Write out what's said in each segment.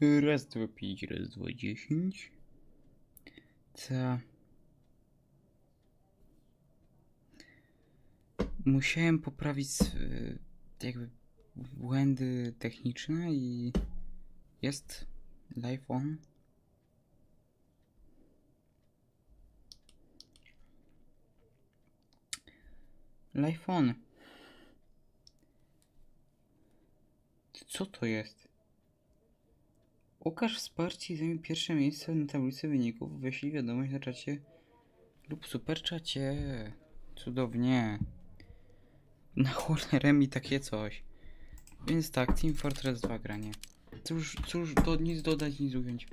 Raz, dwa, pięć, raz, dwa, dziesięć. Co? Musiałem poprawić sw- jakby błędy techniczne i jest live on. Live on. Co to jest? Ukaż wsparcie i zajmij pierwsze miejsce na tablicy wyników. Wyślij wiadomość na czacie lub super czacie. Cudownie. Na cholerę mi takie coś. Więc tak, Team Fortress 2 granie. Cóż, cóż, do, nic dodać, nic ująć.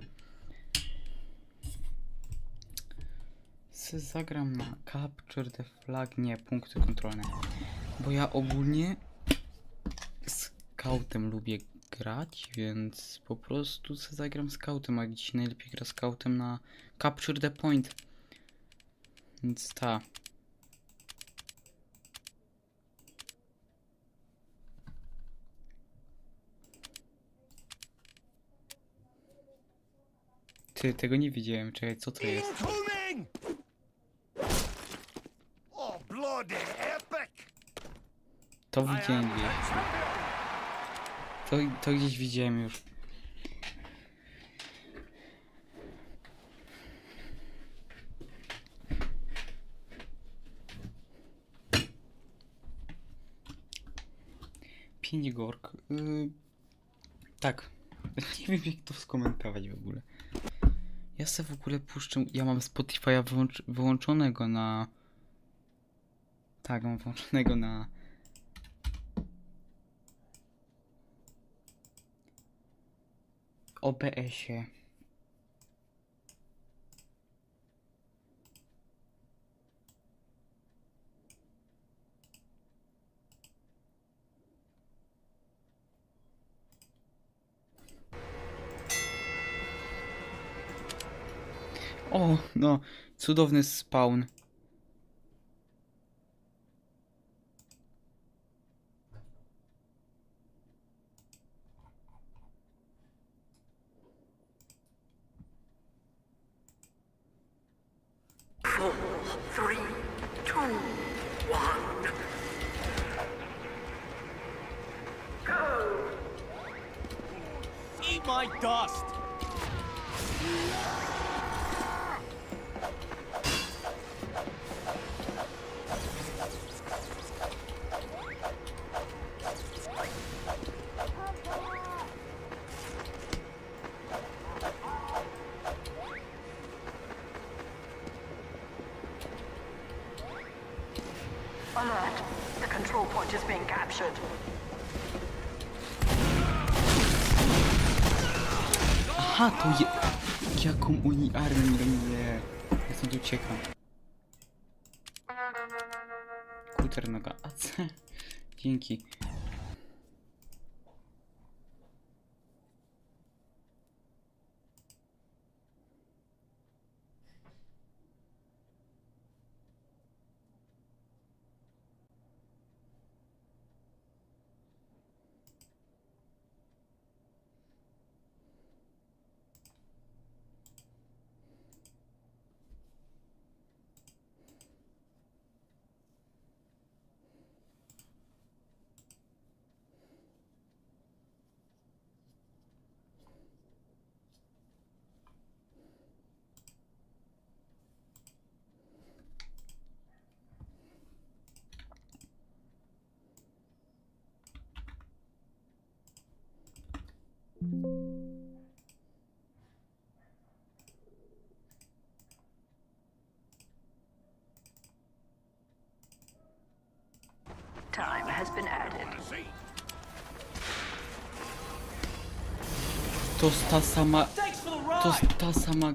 Se zagram na Capture the Flag, nie, punkty kontrolne. Bo ja ogólnie scoutem lubię grać, więc po prostu se zagram scoutem, a dziś najlepiej gra scoutem na Capture the Point. Więc ta. Ty, tego nie widziałem, czekaj, co to jest? To widziałem! To, to gdzieś widziałem już. Pięć gork. Yy, tak. Nie wiem jak to skomentować w ogóle. Ja se w ogóle puszczę. Ja mam Spotify'a wyłącz, wyłączonego na. Tak, mam włączonego na. OBS-ie. O, no, cudowny spawn. Four, three, two, one. Go! Eat my dust! Aha, to je... Jaką oni armię nie. Ja stąd uciekam. Kuter noga. A co? Dzięki. Has been added. To jest ta sama... To jest ta sama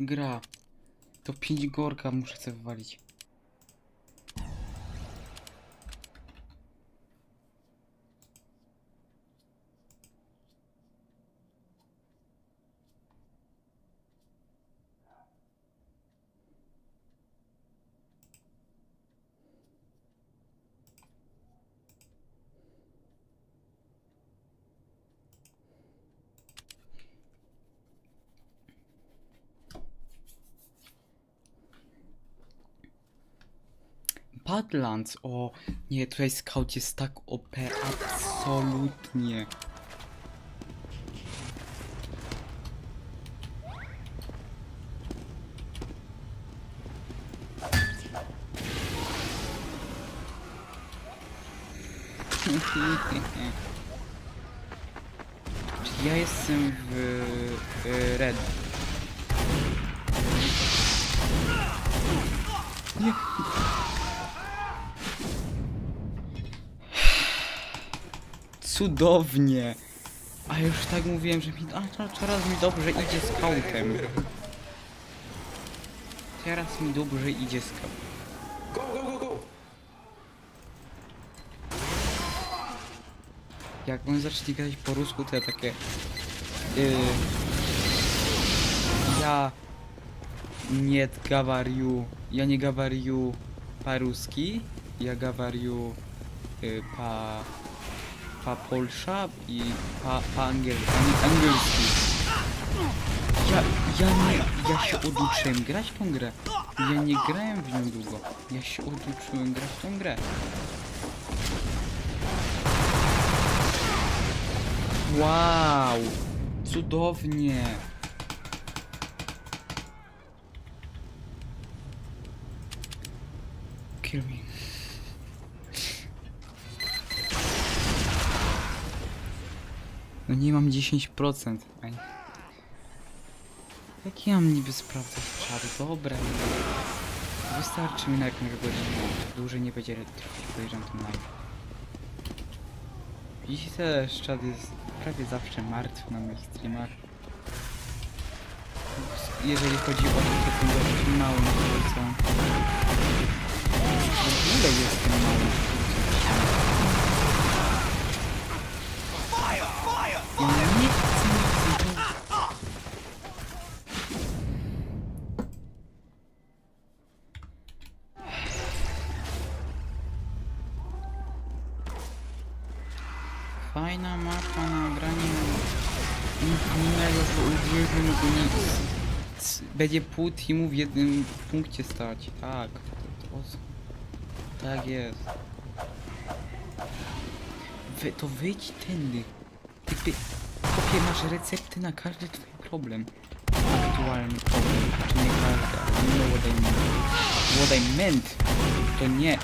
gra. To 5 gorka muszę sobie wywalić. Badlands, o nie, tutaj scout jest tak OP, absolutnie. Ja jestem w y, red. Cudownie. A już tak mówiłem, że mi... A teraz mi dobrze idzie z kautem. Teraz mi dobrze idzie z kautem. Go, go, go, go! Jak on zacznie grać po rusku, to ja takie... Yy, ja... Nie gawariu... Ja nie gawariu paruski. Ja gawariu... Yy, pa pa Polsza i pa, pa angiel, angielski. Ja, ja nie, ja się oduczyłem grać tą grę. Ja nie grałem w nią długo. Ja się oduczyłem grać tą grę. Wow! Cudownie! Kill me. No nie mam 10%. Aj. Jak ja mam niby sprawdzać czar? Dobra. Wystarczy mi na jakąś godzinę. Dłużej nie będzie trwać, podejrzewam ten live. Dziś też czat jest prawie zawsze martwy na moich streamach. Jeżeli chodzi o to, to dość mały na twórcą. W ogóle jestem mały. Fajna mapa na granie innego, Będzie pół teamu w jednym punkcie stać. Tak, tak jest. Wy, to wyjdź tędy. Jakby, kopie masz recepty na każdy twój problem. Aktualny problem. Czy nie każdy, ale know what I mean. What I meant. To nie.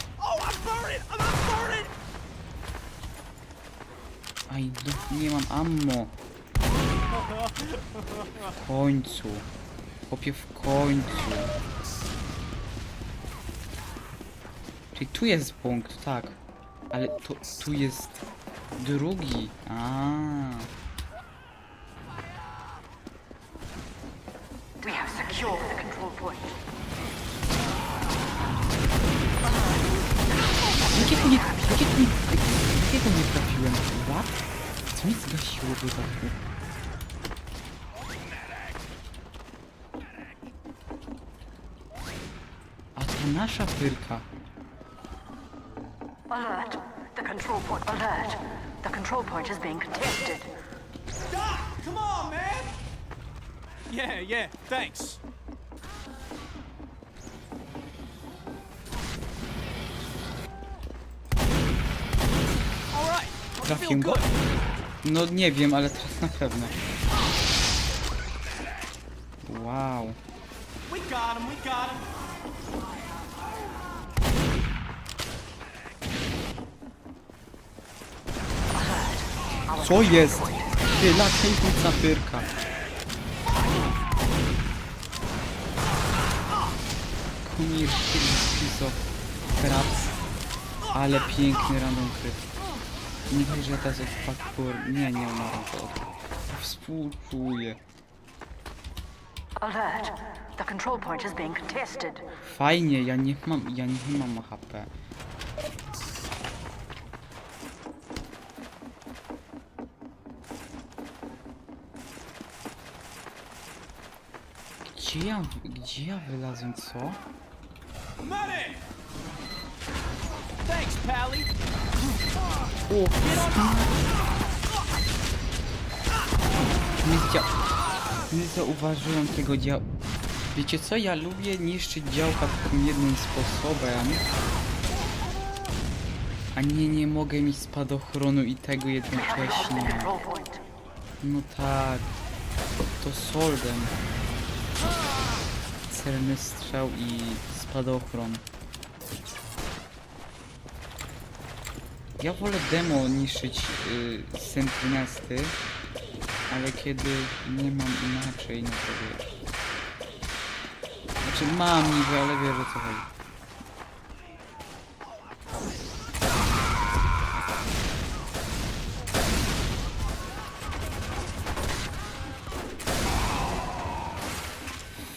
Aj, no, nie mam ammo. W końcu. Chłopie, w końcu. Czyli tu jest punkt, tak. Ale tu, tu jest drugi. A. Jakiego nie, jakiego nie, jakiego nie trafiłem? What? Co mi zgasiło do dachu? A to nasza pyrka. Alert! The control point. Alert! The control point is being contested. Doc, come on, man! Yeah, yeah, thanks. All right. Feel Trafiłem go? good. No nie wiem, ale teraz na pewno. Wow. We got him, we got him. Co jest? Ty, latająca pyrka. Kumir, piso, prac. Ale piękny random kryt. Nie chodzi, że teraz jest parkour. Nie, nie umarł to. Współczuję. Alert! The control point is being contested. Fajnie, ja nie mam, ja nie mam HP. Gdzie ja, gdzie ja wylazłem, co? Medic! Thanks, Pally. O, nie, zdzia... nie zauważyłem tego dział... Wiecie co, ja lubię niszczyć działka takim jednym sposobem. A nie, nie mogę mieć spadochronu i tego jednocześnie. No tak. To Solden. Celny strzał i spadochron. Ja wolę demo niszczyć y, sentynesty, ale kiedy nie mam inaczej, no to wiesz. Znaczy mam niby, ale wiesz o co chodzi.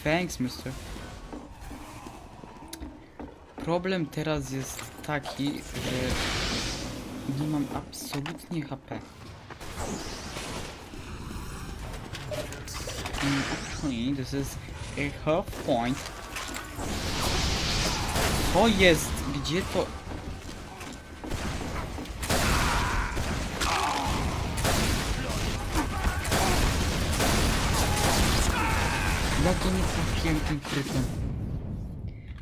Thanks, mister. Problem teraz jest taki, że nie mam absolutnie HP. And actually, this is a half point. Co jest? Gdzie to? Tym krytem?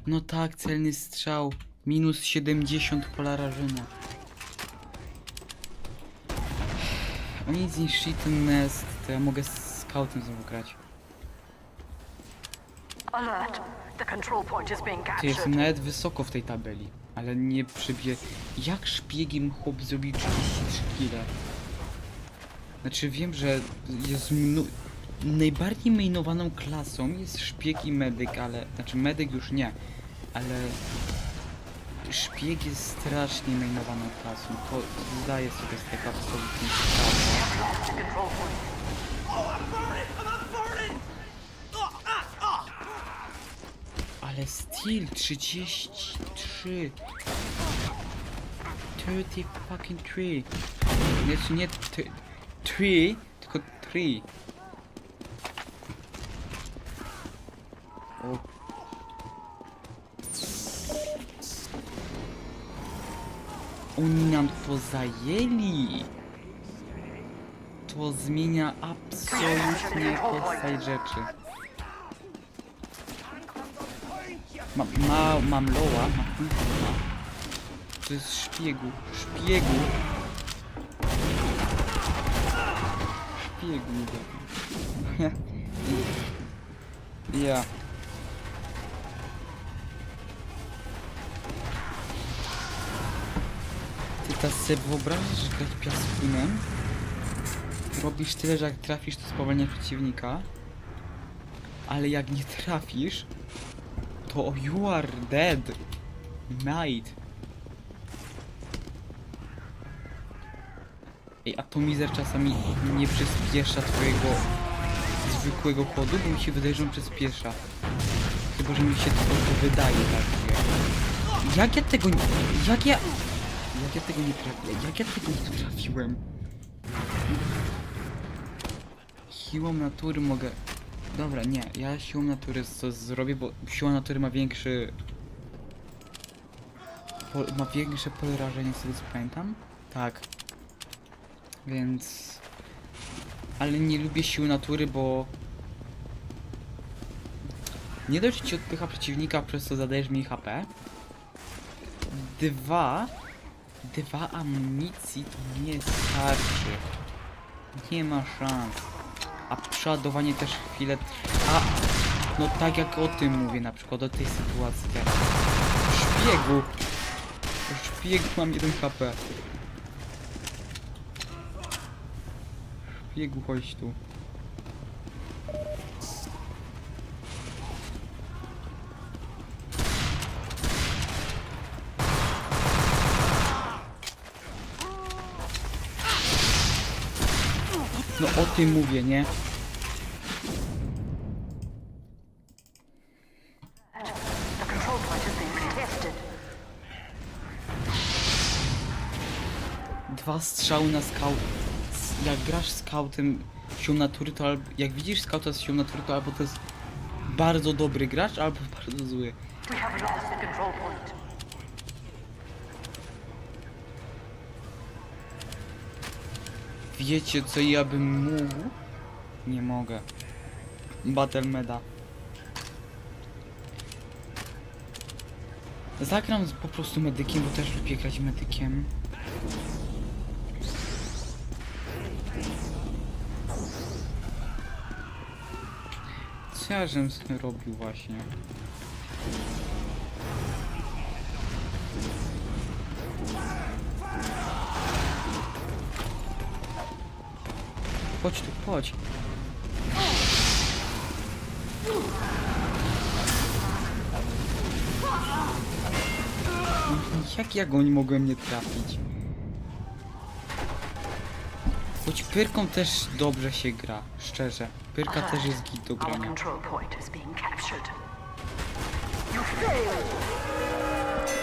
No tak, celny strzał. Minus 70 polarażenia. Oni zniszczyli ten nest, to ja mogę z scoutem znowu grać. Alert. The control point is being Ty jestem nawet wysoko w tej tabeli, ale nie przybije. Jak szpiegiem chłop zrobił 33 kile? Znaczy wiem, że jest mnu... najbardziej mainowaną klasą jest szpieg i medyk, ale znaczy medyk już nie, ale szpieg jest strasznie mainowaną klasą. To zdaję sobie z tego absolutnie. Ale Steel 33 30 fucking 3 Znaczy nie 3 tylko 3 Oni nam to zajęli To zmienia absolutnie postać rzeczy Ma, ma, mam kultura. To jest szpiegu, szpiegu. Szpiegu zabił. Ja. Teraz sobie wyobrażasz, że grać piaskunem? Robisz tyle, że jak trafisz, to spowalnia przeciwnika. Ale jak nie trafisz, to you are dead, mate. Ej, atomizer czasami nie przyspiesza twojego zwykłego chodu, bo mi się wydaje, że on przyspiesza. Chyba, że mi się to, wydaje tak. Jak ja tego nie... Jak ja... Jak ja tego nie trafiłem? Jak ja tego nie trafiłem? Siłą natury mogę... Dobra, nie, ja siłą natury co zrobię, bo siła natury ma większy... Po, ma większe pole rażenia, z tego co pamiętam? Tak. Więc... Ale nie lubię siły natury, bo... Nie dość ci odpycha przeciwnika, przez co zadajesz mniej HP. Dwa... Dwa amunicji to nie starczy. Nie ma szans. A przeładowanie też chwilę trwa. No tak jak o tym mówię, na przykład o tej sytuacji teraz. Szpiegu! Szpiegu mam 1 HP. Szpiegu, chodź tu. Tym mówię, nie? Dwa strzały na scout. Jak grasz scoutem siłą natury, to albo, jak widzisz scouta z siłą natury, to albo to jest bardzo dobry gracz, albo bardzo zły. We have lost the control point. Wiecie co ja bym mógł? Nie mogę. Battle meda. Zagram po prostu medykiem, bo też lubię grać medykiem. Co ja z tym robił właśnie? Chodź tu, chodź. Jak ja go nie mogłem nie trafić? Choć pyrką też dobrze się gra, szczerze. Pyrka też jest git do grania.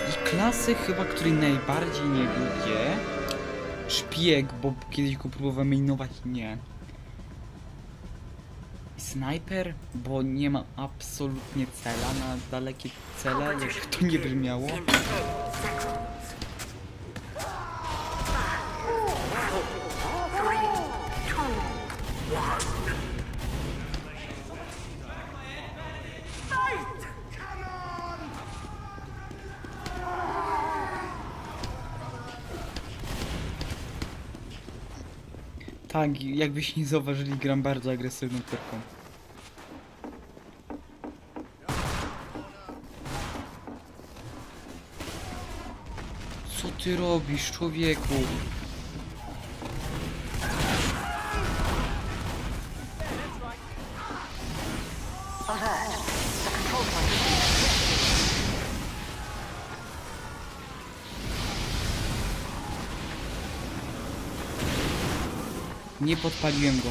I klasy chyba, której najbardziej nie lubię. Szpieg, bo kiedyś go próbowałem mainować, nie. Snajper, bo nie mam absolutnie cela na dalekie cele, jak to nie brzmiało. Tak, jakbyście nie zauważyli, gram bardzo agresywną pyrką. Ty robisz, człowieku? Nie podpaliłem go.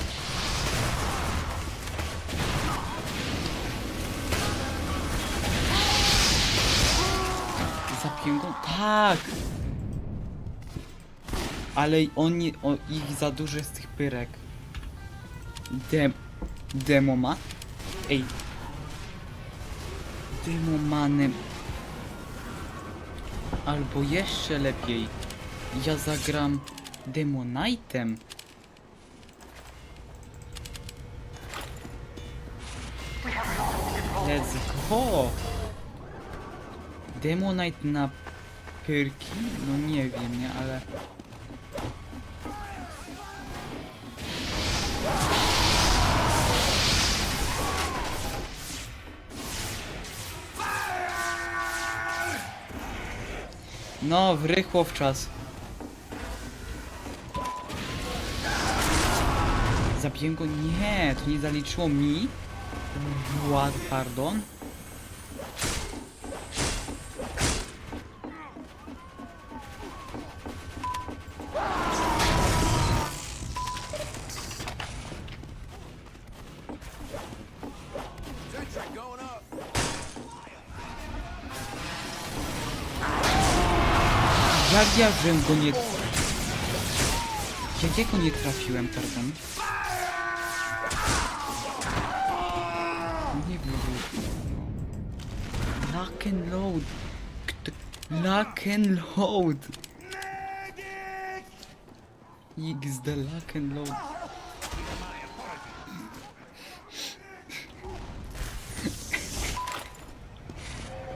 Zapiłem go? Tak! Ale on nie, o, ich za dużo jest tych pyrek. Dem... Demo ma? Ej. Demomanem. Albo jeszcze lepiej. Ja zagram Demonite'em. Let's go! Demonite na pyrki? No nie wiem, nie, ale... No, wrychło w czas. Zabiję go? Nie, to nie zaliczyło mi. Wład, pardon. Ja żem go nie... Jak ja go nie trafiłem, pardon? Nie wiem. Lock and load. Lock and load. XD lock and load.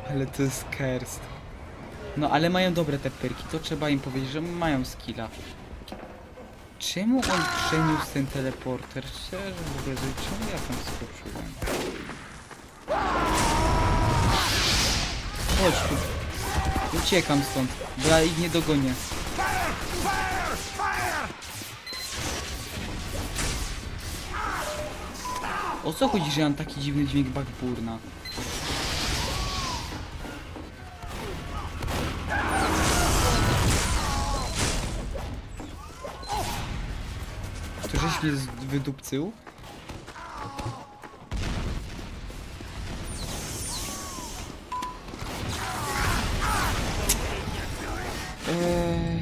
Ale to jest kerst. No ale mają dobre te perki, to trzeba im powiedzieć, że mają skilla. Czemu on przeniósł ten teleporter? Szczerze mówiąc, czemu ja tam skoczyłem? Chodź tu. Uciekam stąd, bo ja ich nie dogonię. O co chodzi, że mam taki dziwny dźwięk backburna? Żeś mnie z- wydupcył? Eee...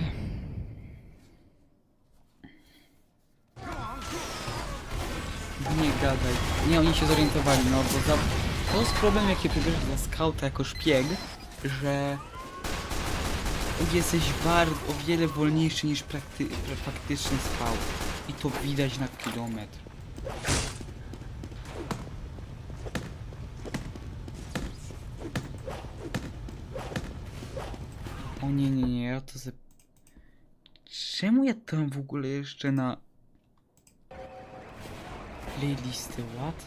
Nie gadaj. Nie, oni się zorientowali, no bo za... To jest problem, jaki wybierzesz za skauta jako szpieg, że jesteś bardzo o wiele wolniejszy niż prakty, pra- faktyczny skał. I to widać na kilometr. O nie, nie, nie, ja to ze... Czemu ja tam w ogóle jeszcze na... Playlisty, what?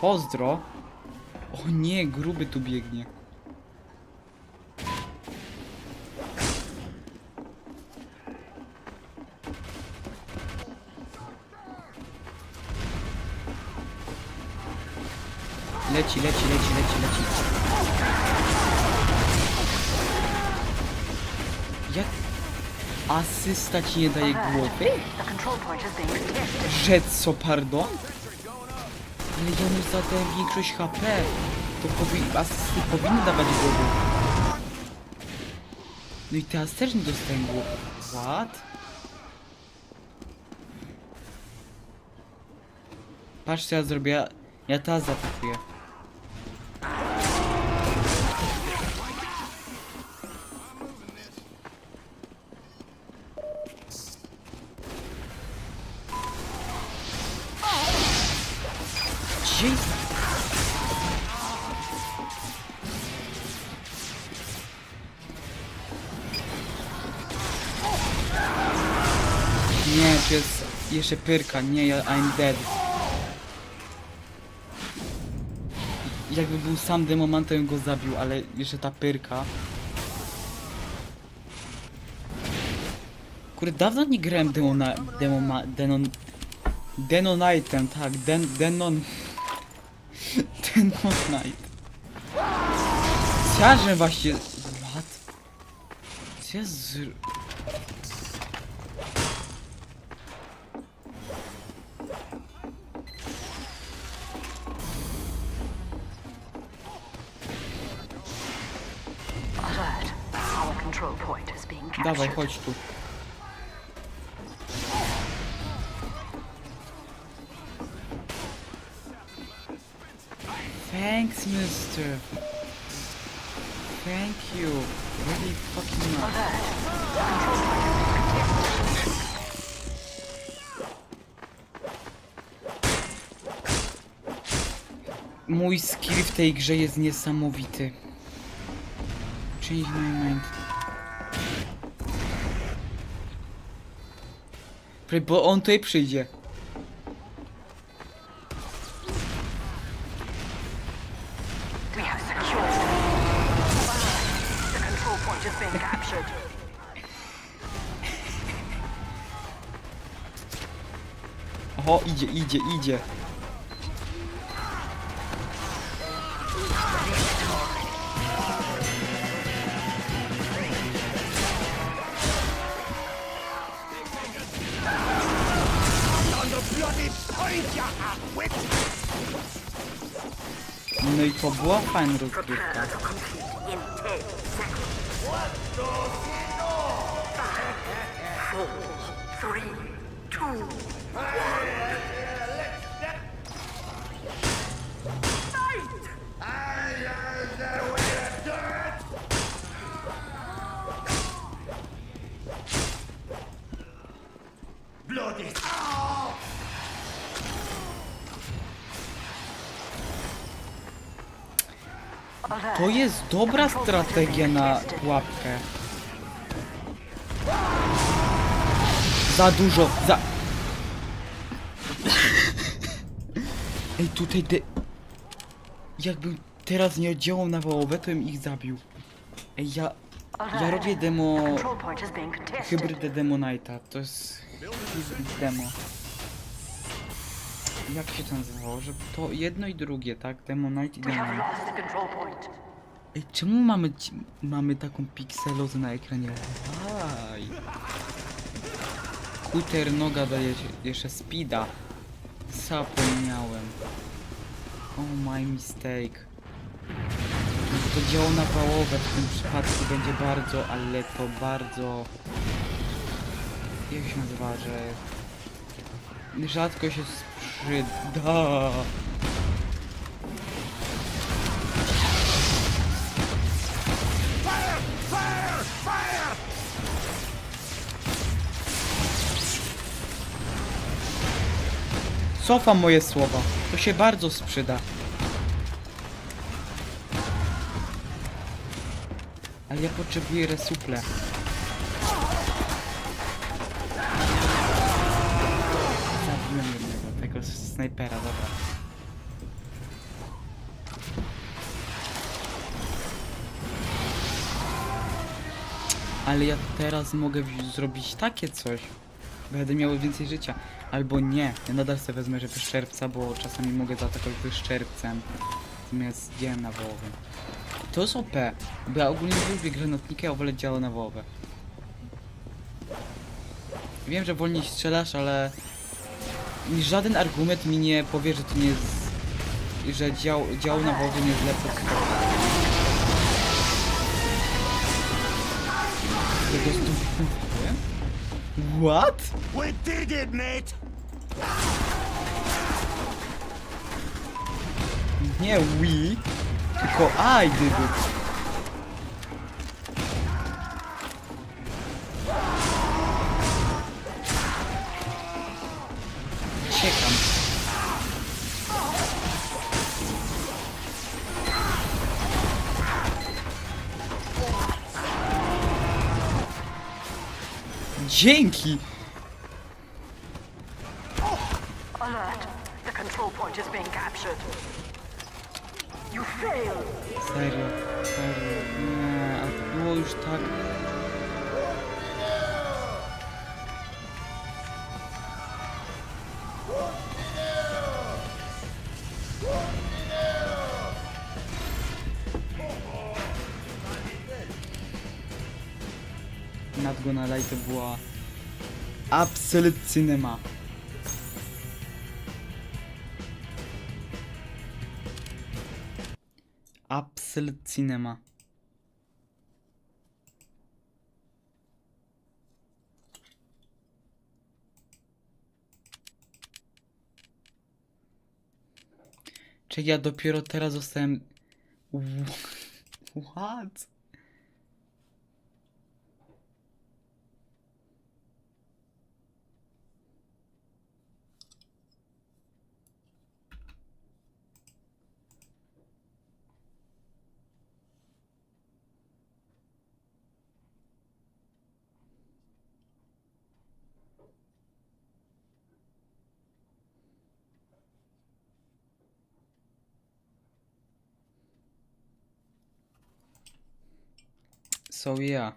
Pozdro! O nie, gruby tu biegnie. Leci, leci, leci, leci, leci. Jak asysta ci nie daje głowy? Że co, pardon? Ale ja mu zadałem większość HP. To powi- asysty powinny dawać głowy. No i teraz też nie dostałem głowy. What? Patrz co ja zrobię. Ja- Ja teraz zaatakuję. Jeszcze pyrka, nie, ja I'm dead. Jakby był sam demoman, to bym go zabił, ale jeszcze ta pyrka. Kurde, dawno nie grałem demona... demoma... denon... Denonitem, tak, den... denon... Denonite. Chciałem właśnie... What? Co ja. Dawaj, chodź tu. Thanks, mister. Thank you. Really fucking much. Mój skill w tej grze jest niesamowity. Change my mind. Bo on tutaj przyjdzie. Oho, idzie, idzie, idzie. 무학판으로 그릴까? Three, two, To jest dobra strategia na pułapkę. Za dużo, za... Ej, tutaj de... Jakbym teraz nie oddziałał na wołowe, to bym ich zabił. Ej, ja... Ja robię demo... Hybrydę Demonite'a. To jest... demo. Jak się to nazywało? Że to jedno i drugie, tak? Demonite i We have Ej, czemu mamy, mamy taką pikselozę na ekranie? Aj. Kuter noga daje jeszcze speeda. Zapomniałem. Oh my mistake. To działo na wałowe w tym przypadku będzie bardzo, ale to bardzo... Jak się nazywa, że... Rzadko się sprzyda. Cofam moje słowa. To się bardzo sprzyda. Ale ja potrzebuję resuple. Zabiłem jednego, tego snajpera, dobra. Ale ja teraz mogę zrobić takie coś. Będę miał więcej życia. Albo nie. Ja nadal sobie wezmę, że wyszczerpca, bo czasami mogę zaatakować wyszczerpcem. Zamiast dziełem nawołowym. To jest OP. Bo ja ogólnie nie lubię granatnika, ja wolę działa nawołowe. Wiem, że wolniej strzelasz, ale... Żaden argument mi nie powie, że to nie jest... Że dział, dział nawołowy nie jest lepszy What? We did it, mate! Nie we, tylko I did it. Ciekam. Dzięki! Oh, alert. The control point is being captured. You failed. Serio, serio, nie, a to było już tak... Absolute cinema. Absolute cinema. Czy ja dopiero teraz zostałem... What? So yeah.